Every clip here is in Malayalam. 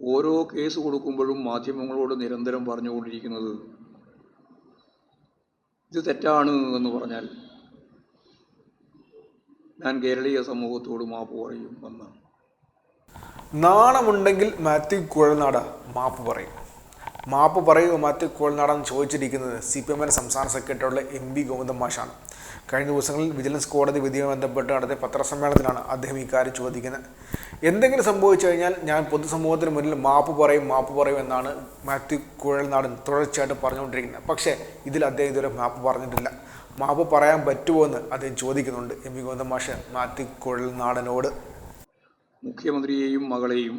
ഓരോ കേസ് കൊടുക്കുമ്പോഴും മാധ്യമങ്ങളോട് നിരന്തരം പറഞ്ഞുകൊണ്ടിരിക്കുന്നത് ഇത് തെറ്റാണ് എന്ന് പറഞ്ഞാൽ ഞാൻ കേരളീയ സമൂഹത്തോട് മാപ്പ് പറയും എന്നാണ്. നാണമുണ്ടെങ്കിൽ മാത്യു കുഴൽനാട മാപ്പ് പറയും. മാപ്പ് പറയുമോ മാത്യു കുഴൽനാടെന്ന് ചോദിച്ചിരിക്കുന്നത് സി പി എമ്മിന്റെ സംസ്ഥാന സെക്രട്ടറിയുള്ള എം ബി ഗോവിന്ദൻ മാഷാണ്. കഴിഞ്ഞ ദിവസങ്ങളിൽ വിജിലൻസ് കോടതി വിധിയുമായി ബന്ധപ്പെട്ട് നടത്തിയ പത്രസമ്മേളനത്തിലാണ് അദ്ദേഹം ഇക്കാര്യം ചോദിക്കുന്നത്. എന്തെങ്കിലും സംഭവിച്ചു കഴിഞ്ഞാൽ ഞാൻ പൊതുസമൂഹത്തിന് മുന്നിൽ മാപ്പ് പറയും മാപ്പ് പറയും എന്നാണ് മാത്യു കുഴൽനാടൻ തുടർച്ചയായിട്ട് പറഞ്ഞുകൊണ്ടിരിക്കുന്നത്. പക്ഷേ ഇതിൽ അദ്ദേഹം ഇതുവരെ മാപ്പ് പറഞ്ഞിട്ടില്ല. മാപ്പ് പറയാൻ പറ്റുമോ എന്ന് അദ്ദേഹം ചോദിക്കുന്നുണ്ട്. എം വി ഗോവിന്ദൻ മാഷ് മാത്യു കുഴൽനാടനോട്. മുഖ്യമന്ത്രിയെയും മകളെയും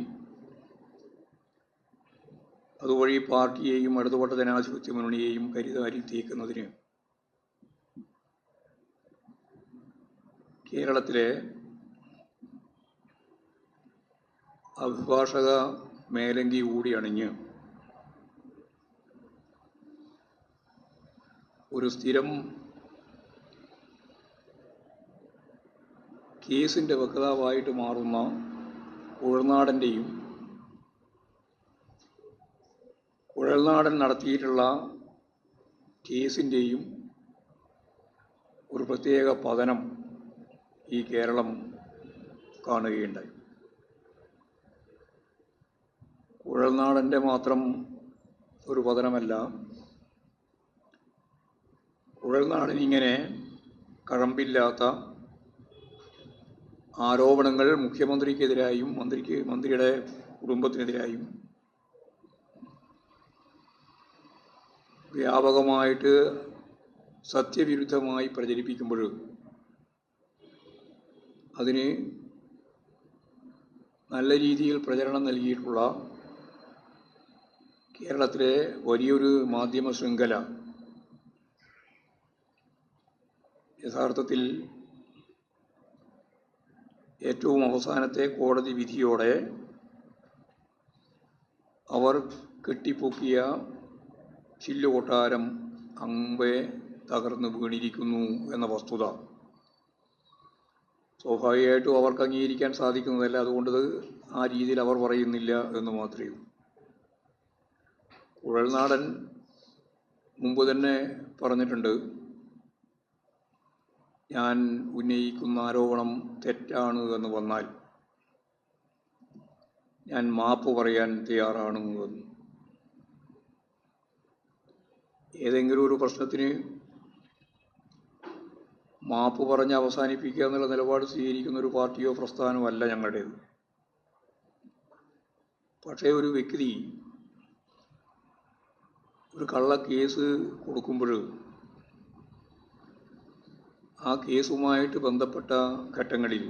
അതുവഴി പാർട്ടിയെയും ഇടതുപക്ഷ ജനാധിപത്യ മുന്നണിയെയും കരുതാരി തീക്കുന്നതിന് കേരളത്തിലെ അഭിഭാഷക മേലങ്കി കൂടി അണിഞ്ഞ് ഒരു സ്ഥിരം കേസിന്റെ വക്താവായിട്ട് മാറുന്ന കുഴൽനാടന്റെയും കുഴൽനാടൻ നടത്തിയിട്ടുള്ള കേസിന്റെയും ഒരു പ്രത്യേക പതനം ഈ കേരളം കാണുകയുണ്ടായി. കുഴൽനാടന്റെ മാത്രം ഒരു പതനമല്ല കുഴൽനാടിനിങ്ങനെ കഴമ്പില്ലാത്ത ആരോപണങ്ങൾ മുഖ്യമന്ത്രിക്കെതിരായും മന്ത്രിക്ക് മന്ത്രിയുടെ കുടുംബത്തിനെതിരായും വ്യാപകമായിട്ട് സത്യവിരുദ്ധമായി പ്രചരിപ്പിക്കുമ്പോൾ അതിന് നല്ല രീതിയിൽ പ്രചരണം നൽകിയിട്ടുള്ള കേരളത്തിലെ വലിയൊരു മാധ്യമ ശൃംഖല യഥാർത്ഥത്തിൽ ഏറ്റവും അവസാനത്തെ കോടതി വിധിയോടെ അവർ കെട്ടിപ്പൊക്കിയ ചില്ലുകൊട്ടാരം അമ്പെ തകർന്നു വീണിരിക്കുന്നു എന്ന വസ്തുത. സ്വാഭാവികമായിട്ടും അവർക്ക് അംഗീകരിക്കാൻ സാധിക്കുന്നതല്ല. അതുകൊണ്ട് ആ രീതിയിൽ അവർ പറയുന്നില്ല എന്ന് മാത്രമേ കുഴൽനാടൻ മുമ്പ് തന്നെ പറഞ്ഞിട്ടുണ്ട് ഞാൻ ഉന്നയിക്കുന്ന ആരോപണം തെറ്റാണ് എന്ന് വന്നാൽ ഞാൻ മാപ്പ് പറയാൻ തയ്യാറാണ് എന്ന്. ഏതെങ്കിലും ഒരു പ്രശ്നത്തിന് മാപ്പ് പറഞ്ഞ് അവസാനിപ്പിക്കുക എന്നുള്ള നിലപാട് സ്വീകരിക്കുന്ന ഒരു പാർട്ടിയോ പ്രസ്ഥാനമോ അല്ല ഞങ്ങളുടേത്. പക്ഷേ ഒരു വ്യക്തി ഒരു കള്ള കേസ് കൊടുക്കുമ്പോൾ ആ കേസുമായിട്ട് ബന്ധപ്പെട്ട ഘട്ടങ്ങളിൽ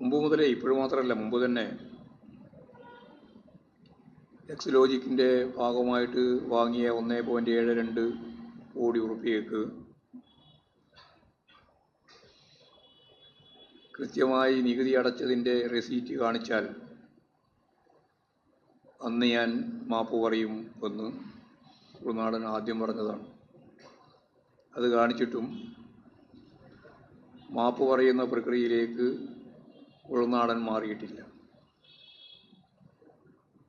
മുമ്പ് മുതലേ ഇപ്പോഴും മാത്രമല്ല മുമ്പ് തന്നെ എക്സ് ലോജിക്കിന്റെ ഭാഗമായിട്ട് വാങ്ങിയ ഒന്നേ പോയിന്റ് ഏഴ് രണ്ട് കോടി ഉറുപ്പികക്ക് കൃത്യമായി നികുതി അടച്ചതിന്റെ റെസീറ്റ് കാണിച്ചാൽ അന്ന് ഞാൻ മാപ്പ് പറയും എന്ന് ഉൾനാടൻ ആദ്യം പറഞ്ഞതാണ്. അത് കാണിച്ചിട്ടും മാപ്പ് പറയുന്ന പ്രക്രിയയിലേക്ക് ഉൾനാടൻ മാറിയിട്ടില്ല.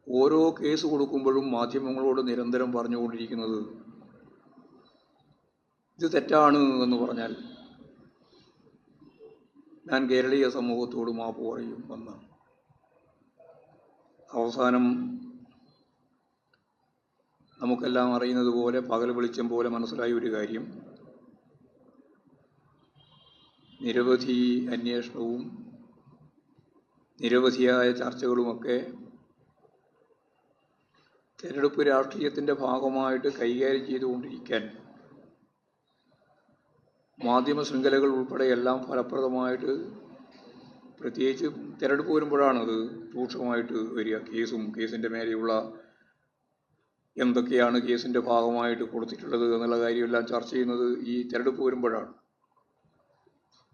ഓരോ കേസ് കൊടുക്കുമ്പോഴും മാധ്യമങ്ങളോട് നിരന്തരം പറഞ്ഞുകൊണ്ടിരിക്കുന്നത് ഇത് തെറ്റാണ് എന്ന് പറഞ്ഞാൽ ഞാൻ കേരളീയ സമൂഹത്തോട് മാപ്പ് പറയും എന്നാണ്. അവസാനം നമുക്കെല്ലാം അറിയുന്നത് പോലെ പകൽ വെളിച്ചം പോലെ മനസ്സിലായ ഒരു കാര്യം. നിരവധി അന്വേഷണവും നിരവധിയായ ചർച്ചകളുമൊക്കെ തിരഞ്ഞെടുപ്പ് രാഷ്ട്രീയത്തിന്റെ ഭാഗമായിട്ട് കൈകാര്യം ചെയ്തുകൊണ്ടിരിക്കാൻ മാധ്യമ ശൃംഖലകൾ ഉൾപ്പെടെ എല്ലാം ഫലപ്രദമായിട്ട് പ്രത്യേകിച്ച് തിരഞ്ഞെടുപ്പ് വരുമ്പോഴാണ് അത് രൂക്ഷമായിട്ട് വരിക. കേസും കേസിന്റെ മേലെയുള്ള എന്തൊക്കെയാണ് കേസിന്റെ ഭാഗമായിട്ട് കൊടുത്തിട്ടുള്ളത് എന്നുള്ള കാര്യമെല്ലാം ചർച്ച ചെയ്യുന്നത് ഈ തിരഞ്ഞെടുപ്പ് വരുമ്പോഴാണ്.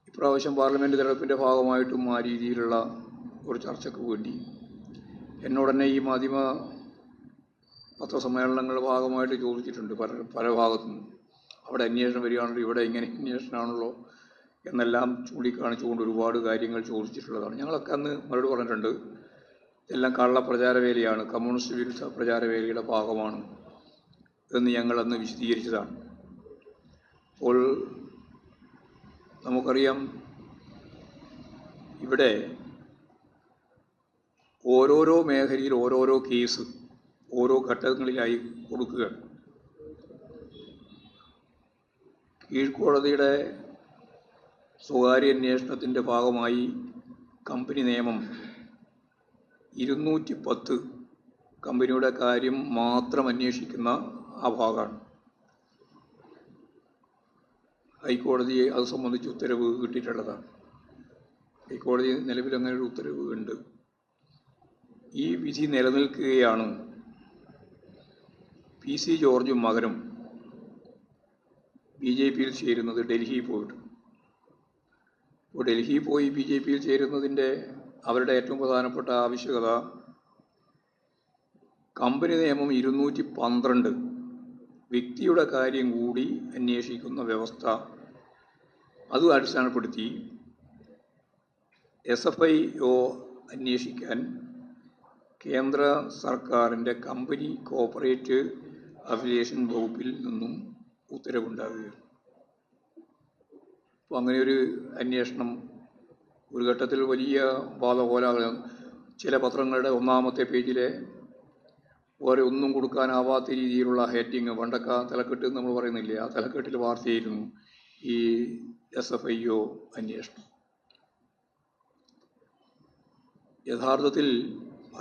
ഇപ്രാവശ്യം പാർലമെന്റ് തിരഞ്ഞെടുപ്പിന്റെ ഭാഗമായിട്ടും ആ രീതിയിലുള്ള ഒരു ചർച്ചയ്ക്ക് വേണ്ടി. എന്നോടന്നെ ഈ മാധ്യമ പത്രസമ്മേളനങ്ങളുടെ ഭാഗമായിട്ട് ചോദിച്ചിട്ടുണ്ട് പല പല ഭാഗത്തുനിന്നും. അവിടെ അന്വേഷണം വരികയാണല്ലോ ഇവിടെ ഇങ്ങനെ അന്വേഷണമാണല്ലോ എന്നെല്ലാം ചൂണ്ടിക്കാണിച്ചുകൊണ്ട് ഒരുപാട് കാര്യങ്ങൾ ചോദിച്ചിട്ടുള്ളതാണ്. ഞങ്ങളൊക്കെ അന്ന് മറുപടി പറഞ്ഞിട്ടുണ്ട് എല്ലാം കള്ള പ്രചാരവേലയാണ് കമ്മ്യൂണിസ്റ്റ് വിരുദ്ധ പ്രചാരവേലയുടെ ഭാഗമാണ് എന്ന് ഞങ്ങൾ അന്ന് വിശദീകരിച്ചതാണ്. അപ്പോൾ നമുക്കറിയാം ഇവിടെ ഓരോരോ മേഖലയിൽ ഓരോരോ കേസ് ഓരോ ഘട്ടങ്ങളിലായി കൊടുക്കുകയാണ്. കീഴ്ക്കോടതിയുടെ സ്വകാര്യ അന്വേഷണത്തിന്റെ ഭാഗമായി കമ്പനി നിയമം ഇരുന്നൂറ്റി പത്ത് കമ്പനിയുടെ കാര്യം മാത്രം അന്വേഷിക്കുന്ന ആ ഭാഗമാണ്. ഹൈക്കോടതി അത് സംബന്ധിച്ച് ഉത്തരവ് കിട്ടിയിട്ടുള്ളതാണ്. ഹൈക്കോടതി നിലവിൽ അങ്ങനെ ഒരു ഉത്തരവ് ഉണ്ട്. ഈ വിധി നിലനിൽക്കുകയാണ് പി സി ജോർജും മകനും ബി ജെ പിയിൽ ചേരുന്നത് ഡൽഹിയിൽ പോയിട്ട്. അപ്പോൾ ഡൽഹിയിൽ പോയി ബി ജെ പിയിൽ ചേരുന്നതിന്റെ അവരുടെ ഏറ്റവും പ്രധാനപ്പെട്ട ആവശ്യകത കമ്പനി നിയമം ഇരുന്നൂറ്റി പന്ത്രണ്ട് വ്യക്തിയുടെ കാര്യം കൂടി അന്വേഷിക്കുന്ന വ്യവസ്ഥ അത് അടിസ്ഥാനപ്പെടുത്തി എസ് എഫ് ഐ ഒ അന്വേഷിക്കാൻ കേന്ദ്ര സർക്കാരിന്റെ കമ്പനി കോപ്പറേറ്റ് അഫിലിയേഷൻ വകുപ്പിൽ നിന്നും ഉത്തരവുണ്ടാവുകയാണ് അപ്പോൾ അങ്ങനെ ഒരു അന്വേഷണം ഒരു ഘട്ടത്തിൽ വലിയ വാദകോലാഹലം ചില പത്രങ്ങളുടെ ഒന്നാമത്തെ പേജിലെ വേറെ ഒന്നും കൊടുക്കാനാവാത്ത രീതിയിലുള്ള ഹേറ്റിങ് പണ്ടൊക്കെ തലക്കെട്ട് നമ്മൾ പറയുന്നില്ലേ ആ തലക്കെട്ടിൽ വാർത്തയായിരുന്നു ഈ എസ് എഫ് ഐ ഒ അന്വേഷണം. യഥാർത്ഥത്തിൽ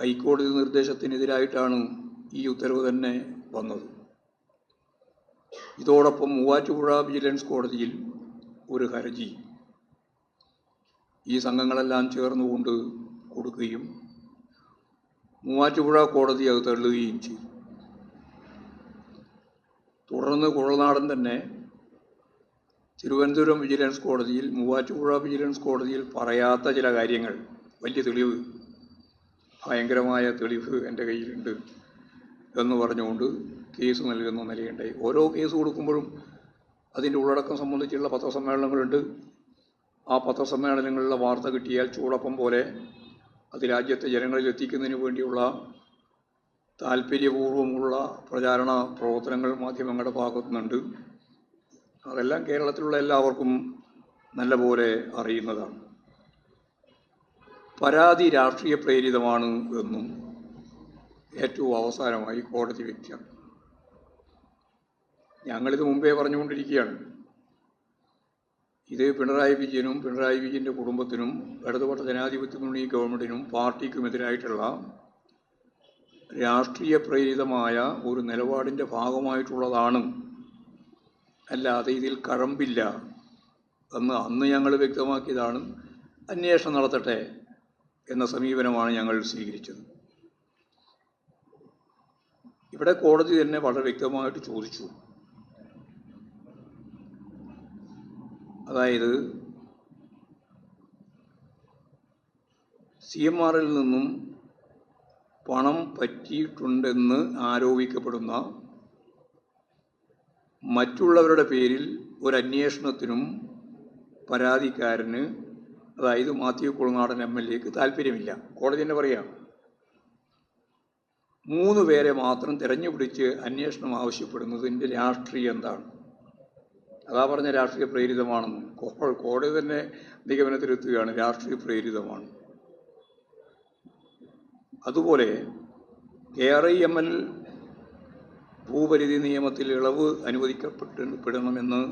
ഹൈക്കോടതി നിർദ്ദേശത്തിനെതിരായിട്ടാണ് ഈ ഉത്തരവ് തന്നെ വന്നത്. ഇതോടൊപ്പം മൂവാറ്റുപുഴ വിജിലൻസ് കോടതിയിൽ ഒരു ഹർജി. ഈ സംഘങ്ങളെല്ലാം ചേർന്നുകൊണ്ട് കൊടുക്കുകയും മൂവാറ്റുപുഴ കോടതി അത് തള്ളുകയും ചെയ്തു. തുടർന്ന് കുഴൽനാടൻ തന്നെ തിരുവനന്തപുരം വിജിലൻസ് കോടതിയിൽ മൂവാറ്റുപുഴ വിജിലൻസ് കോടതിയിൽ പറയാത്ത ചില കാര്യങ്ങൾ വലിയ തെളിവ് ഭയങ്കരമായ തെളിവ് എന്റെ കയ്യിലുണ്ട് എന്ന് പറഞ്ഞുകൊണ്ട് കേസ് നൽകുന്ന നിലയുണ്ടായി ഓരോ കേസ് കൊടുക്കുമ്പോഴും അതിന്റെ ഉള്ളടക്കം സംബന്ധിച്ചുള്ള പത്രസമ്മേളനങ്ങളുണ്ട്. ആ പത്രസമ്മേളനങ്ങളിലെ വാർത്ത കിട്ടിയാൽ ചൂടപ്പം പോലെ അത് രാജ്യത്തെ ജനങ്ങളിൽ എത്തിക്കുന്നതിന് വേണ്ടിയുള്ള താല്പര്യപൂർവമുള്ള പ്രചാരണ പ്രവർത്തനങ്ങൾ മാധ്യമങ്ങളുടെ ഭാഗത്തുനിന്നുണ്ട്. അതെല്ലാം കേരളത്തിലുള്ള എല്ലാവർക്കും നല്ലപോലെ അറിയുന്നതാണ്. പരാതി രാഷ്ട്രീയ പ്രേരിതമാണ് എന്നും ഏറ്റവും അവസാനമായി കോടതി വ്യക്തം ഞങ്ങളിത് മുമ്പേ പറഞ്ഞുകൊണ്ടിരിക്കുകയാണ്. ഇത് പിണറായി വിജയനും പിണറായി വിജയന്റെ കുടുംബത്തിനും ഇടതുപക്ഷ ജനാധിപത്യ മുന്നണി ഗവൺമെന്റിനും പാർട്ടിക്കുമെതിരായിട്ടുള്ള രാഷ്ട്രീയ പ്രേരിതമായ ഒരു നിലപാടിന്റെ ഭാഗമായിട്ടുള്ളതാണ്. അല്ലാതെ ഇതിൽ കഴമ്പില്ല എന്ന് അന്ന് ഞങ്ങൾ വ്യക്തമാക്കിയതാണ്. അന്വേഷണം നടത്തട്ടെ എന്ന സമീപനമാണ് ഞങ്ങൾ സ്വീകരിച്ചത്. ഇവിടെ കോടതി തന്നെ വളരെ വ്യക്തമായിട്ട് ചോദിച്ചു. അതായത് സി എം ആറിൽ നിന്നും പണം പറ്റിയിട്ടുണ്ടെന്ന് ആരോപിക്കപ്പെടുന്ന മറ്റുള്ളവരുടെ പേരിൽ ഒരു പരാതിക്കാരന് അതായത് മാത്യു കുളനാടൻ എം എൽ എക്ക് താല്പര്യമില്ല കോടതി തന്നെ പറയാം. മൂന്ന് പേരെ മാത്രം തിരഞ്ഞുപിടിച്ച് അന്വേഷണം ആവശ്യപ്പെടുന്നതിന്റെ രാഷ്ട്രീയം എന്താണ്? അതാ പറഞ്ഞ രാഷ്ട്രീയ പ്രേരിതമാണെന്ന്. കോടതി തന്നെ നിഗമനത്തിലെത്തുകയാണ് രാഷ്ട്രീയ പ്രേരിതമാണ്. അതുപോലെ K R I M L ഭൂപരിധി നിയമത്തിൽ ഇളവ് അനുവദിക്കപ്പെട്ടപ്പെടണമെന്ന്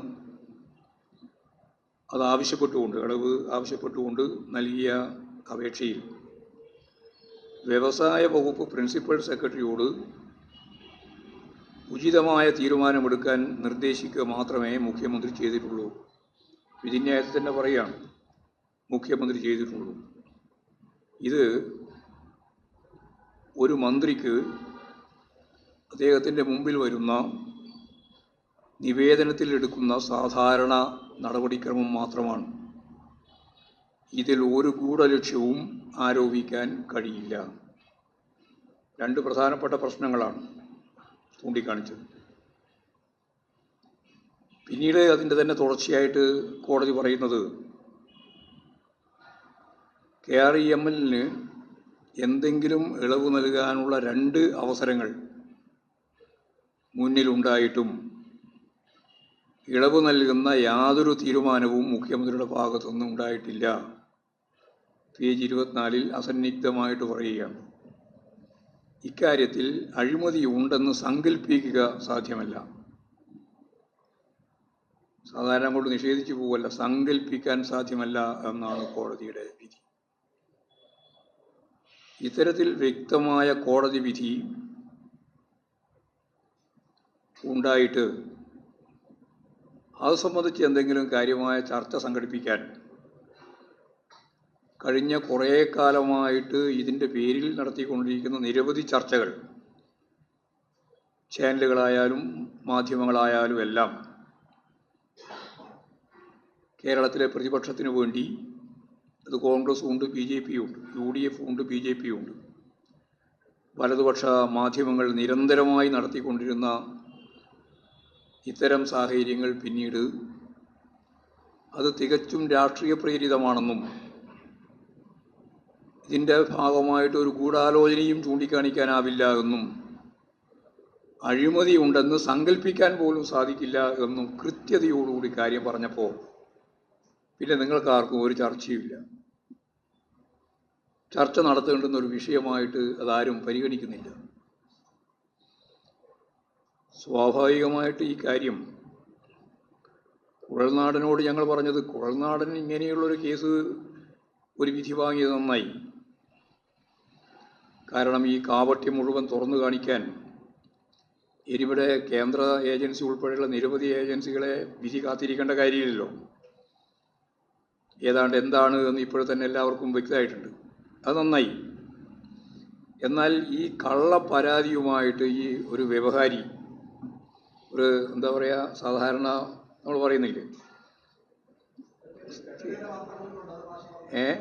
അത് ആവശ്യപ്പെട്ടുകൊണ്ട് ഇളവ് ആവശ്യപ്പെട്ടുകൊണ്ട് നൽകിയ അപേക്ഷയിൽ വ്യവസായ വകുപ്പ് പ്രിൻസിപ്പൽ സെക്രട്ടറിയോട് ഉചിതമായ തീരുമാനമെടുക്കാൻ നിർദ്ദേശിക്കുക മാത്രമേ മുഖ്യമന്ത്രി ചെയ്തിട്ടുള്ളൂ. വിധിന്യായത്തിൽ തന്നെ പറയുകയാണ് മുഖ്യമന്ത്രി ചെയ്തിട്ടുള്ളൂ. ഇത് ഒരു മന്ത്രിക്ക് അദ്ദേഹത്തിന്റെ മുമ്പിൽ വരുന്ന നിവേദനത്തിൽ എടുക്കുന്ന സാധാരണ നടപടിക്രമം മാത്രമാണ്. ഇതിൽ ഒരു ഗൂഢലക്ഷ്യവും ആരോപിക്കാൻ കഴിയില്ല. രണ്ട് പ്രധാനപ്പെട്ട പ്രശ്നങ്ങളാണ്. ചൂണ്ടിക്കാണിച്ചത് പിന്നീട് അതിന്റെ തന്നെ തുടർച്ചയായിട്ട് കോടതി പറയുന്നത് കെ ആർ ഇ എം എല്ലിന് എന്തെങ്കിലും ഇളവ് നൽകാനുള്ള രണ്ട് അവസരങ്ങൾ മുന്നിലുണ്ടായിട്ടും ഇളവ് നൽകുന്ന യാതൊരു തീരുമാനവും മുഖ്യമന്ത്രിയുടെ ഭാഗത്തുനിന്നും ഉണ്ടായിട്ടില്ല. പേജ് ഇരുപത്തിനാലിൽ അസന്നിഗ്ധമായിട്ട് പറയുകയാണ്. ഇക്കാര്യത്തിൽ അഴിമതി ഉണ്ടെന്ന് സങ്കല്പിക്കുക സാധ്യമല്ല. സാധാരണ കൊണ്ട് നിഷേധിച്ചു പോവല്ല സങ്കല്പിക്കാൻ സാധ്യമല്ല എന്നാണ് കോടതിയുടെ വിധി. ഇത്തരത്തിൽ വ്യക്തമായ കോടതി വിധി ഉണ്ടായിട്ട് അത് സംബന്ധിച്ച് എന്തെങ്കിലും കാര്യമായ ചർച്ച സംഘടിപ്പിക്കാൻ കഴിഞ്ഞ കുറേ കാലമായിട്ട് ഇതിന്റെ പേരിൽ നടത്തിക്കൊണ്ടിരിക്കുന്ന നിരവധി ചർച്ചകൾ. ചാനലുകളായാലും മാധ്യമങ്ങളായാലും എല്ലാം കേരളത്തിലെ പ്രതിപക്ഷത്തിന് വേണ്ടി അത് കോൺഗ്രസ് ഉണ്ട് ബി ജെ പി ഉണ്ട് യു ഡി എഫ് ഉണ്ട് ബി ജെ പി ഉണ്ട്. വലതുപക്ഷ മാധ്യമങ്ങൾ നിരന്തരമായി നടത്തിക്കൊണ്ടിരുന്ന ഇത്തരം സാഹചര്യങ്ങൾ പിന്നീട് അത് തികച്ചും രാഷ്ട്രീയ പ്രേരിതമാണെന്നും ഇതിന്റെ ഭാഗമായിട്ട് ഒരു ഗൂഢാലോചനയും ചൂണ്ടിക്കാണിക്കാനാവില്ല എന്നും അഴിമതി ഉണ്ടെന്ന് സങ്കല്പിക്കാൻ പോലും സാധിക്കില്ല എന്നും കൃത്യതയോടുകൂടി കാര്യം പറഞ്ഞപ്പോൾ പിന്നെ നിങ്ങൾക്കാർക്കും ഒരു ചർച്ചയുമില്ല. ചർച്ച നടത്തേണ്ടുന്ന ഒരു വിഷയമായിട്ട് അതാരും പരിഗണിക്കുന്നില്ല. സ്വാഭാവികമായിട്ട് ഈ കാര്യം കുഴൽനാടനോട് ഞങ്ങൾ പറഞ്ഞത് കുഴൽനാടൻ ഇങ്ങനെയുള്ളൊരു കേസ് ഒരു വിധി വാങ്ങിയത് നന്നായി. കാരണം ഈ കാവട്ടി മുഴുവൻ തുറന്നു കാണിക്കാൻ ഇനിവിടെ കേന്ദ്ര ഏജൻസി ഉൾപ്പെടെയുള്ള നിരവധി ഏജൻസികളെ വിധി കാത്തിരിക്കേണ്ട കാര്യമില്ലല്ലോ. ഏതാണ്ട് എന്താണ് എന്ന് ഇപ്പോൾ തന്നെ എല്ലാവർക്കും വ്യക്തമായിട്ടുണ്ട്. അത് നന്നായി. എന്നാൽ ഈ കള്ള പരാതിയുമായിട്ട് ഈ ഒരു വ്യവഹാരി ഒരു എന്താ പറയുക സാധാരണ നമ്മൾ പറയുന്നില്ലേ? ഏ?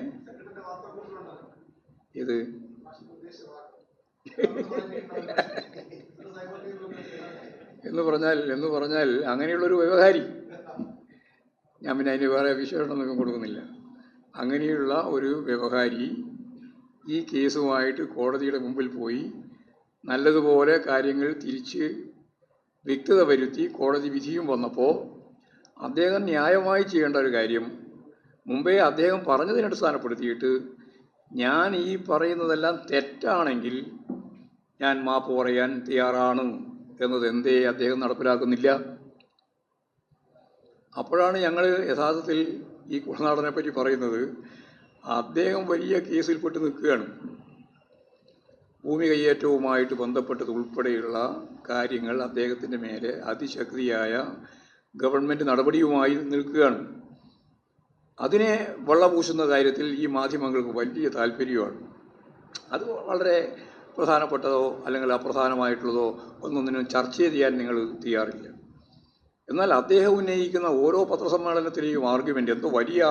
ഇത് എന്ന് പറഞ്ഞാൽ എന്ന് പറഞ്ഞാൽ അങ്ങനെയുള്ളൊരു വ്യവഹാരി. ഞാൻ പിന്നെ അതിന് വേറെ വിശേഷണമൊന്നും കൊടുക്കുന്നില്ല. അങ്ങനെയുള്ള ഒരു വ്യവഹാരി ഈ കേസുമായിട്ട് കോടതിയുടെ മുമ്പിൽ പോയി നല്ലതുപോലെ കാര്യങ്ങൾ തിരിച്ച് വ്യക്തത വരുത്തി കോടതി വിധിയും വന്നപ്പോൾ അദ്ദേഹം ന്യായമായി ചെയ്യേണ്ട ഒരു കാര്യം മുമ്പേ അദ്ദേഹം പറഞ്ഞതിനെ അടിസ്ഥാനപ്പെടുത്തിയിട്ട് ഞാൻ ഈ പറയുന്നതെല്ലാം തെറ്റാണെങ്കിൽ ഞാൻ മാപ്പ് പറയാൻ തയ്യാറാണ് എന്നത് എന്തേ അദ്ദേഹം നടപ്പിലാക്കുന്നില്ല. അപ്പോഴാണ് ഞങ്ങൾ യഥാർത്ഥത്തിൽ ഈ കുളനാടനെ പറ്റി പറയുന്നത്. അദ്ദേഹം വലിയ കേസിൽപ്പെട്ട് നിൽക്കുകയാണ്. ഭൂമി കയ്യേറ്റവുമായിട്ട് ബന്ധപ്പെട്ടത് ഉൾപ്പെടെയുള്ള കാര്യങ്ങൾ അദ്ദേഹത്തിന്റെ മേലെ അതിശക്തിയായ ഗവൺമെന്റ് നടപടിയുമായി നിൽക്കുകയാണ്. അതിനെ വെള്ളപൂശുന്ന കാര്യത്തിൽ ഈ മാധ്യമങ്ങൾക്ക് വലിയ താല്പര്യമാണ്. അത് വളരെ പ്രധാനപ്പെട്ടതോ അല്ലെങ്കിൽ അപ്രധാനമായിട്ടുള്ളതോ ഒന്നൊന്നിനും ചർച്ച ചെയ്യാൻ നിങ്ങൾ തയ്യാറില്ല. എന്നാൽ അദ്ദേഹം ഉന്നയിക്കുന്ന ഓരോ പത്രസമ്മേളനത്തിലെയും ആർഗ്യുമെന്റ് എന്തോ വലിയ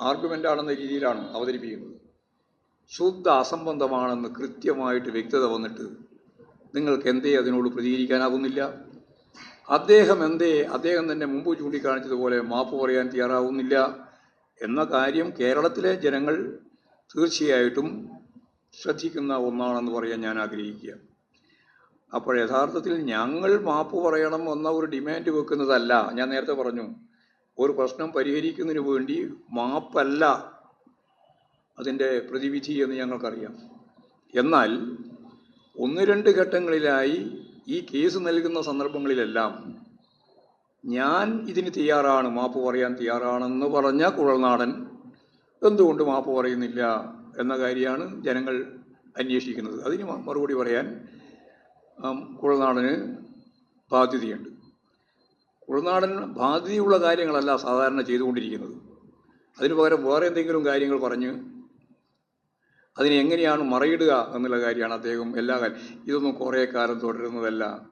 ആർഗ്യുമെന്റ് ആണെന്ന രീതിയിലാണ് അവതരിപ്പിക്കുന്നത്. ശുദ്ധ അസംബന്ധമാണെന്ന് കൃത്യമായിട്ട് വ്യക്തത വന്നിട്ട് നിങ്ങൾക്ക് എന്തേ അതിനോട് പ്രതികരിക്കാനാകുന്നില്ല? അദ്ദേഹം എന്തേ അദ്ദേഹം തന്നെ മുമ്പ് ചൂണ്ടിക്കാണിച്ചതുപോലെ മാപ്പ് പറയാൻ തയ്യാറാവുന്നില്ല? എന്ന കാര്യം കേരളത്തിലെ ജനങ്ങൾ തീർച്ചയായിട്ടും ശ്രദ്ധിക്കുന്ന ഒന്നാണെന്ന് പറയാൻ ഞാൻ ആഗ്രഹിക്കുക. അപ്പോൾ യഥാർത്ഥത്തിൽ ഞങ്ങൾ മാപ്പ് പറയണം എന്ന ഒരു ഡിമാൻഡ് വെക്കുന്നതല്ല. ഞാൻ നേരത്തെ പറഞ്ഞു ഒരു പ്രശ്നം പരിഹരിക്കുന്നതിന് വേണ്ടി മാപ്പല്ല അതിന്റെ പ്രതിവിധി എന്ന് ഞങ്ങൾക്കറിയാം. എന്നാൽ ഒന്ന് രണ്ട് ഘട്ടങ്ങളിലായി ഈ കേസ് നൽകുന്ന സന്ദർഭങ്ങളിലെല്ലാം ഞാൻ ഇതിന് തയ്യാറാണ് മാപ്പ് പറയാൻ തയ്യാറാണെന്ന് പറഞ്ഞ കുഴൽനാടൻ എന്തുകൊണ്ട് മാപ്പ് പറയുന്നില്ല? എന്ന കാര്യമാണ് ജനങ്ങൾ അന്വേഷിക്കുന്നത്. അതിന് മറുപടി പറയാൻ കുളനാടന് ബാധ്യതയുണ്ട്. കുളനാടൻ ബാധ്യതയുള്ള കാര്യങ്ങളല്ല സാധാരണ ചെയ്തുകൊണ്ടിരിക്കുന്നത്. അതിനു പകരം വേറെ എന്തെങ്കിലും കാര്യങ്ങൾ പറഞ്ഞ് അതിനെ എങ്ങനെയാണ് മറയിടുക എന്നുള്ള കാര്യമാണ് അദ്ദേഹം എല്ലാ കാര്യം ഇതൊന്നും കുറേ കാലം തുടരുന്നതല്ല.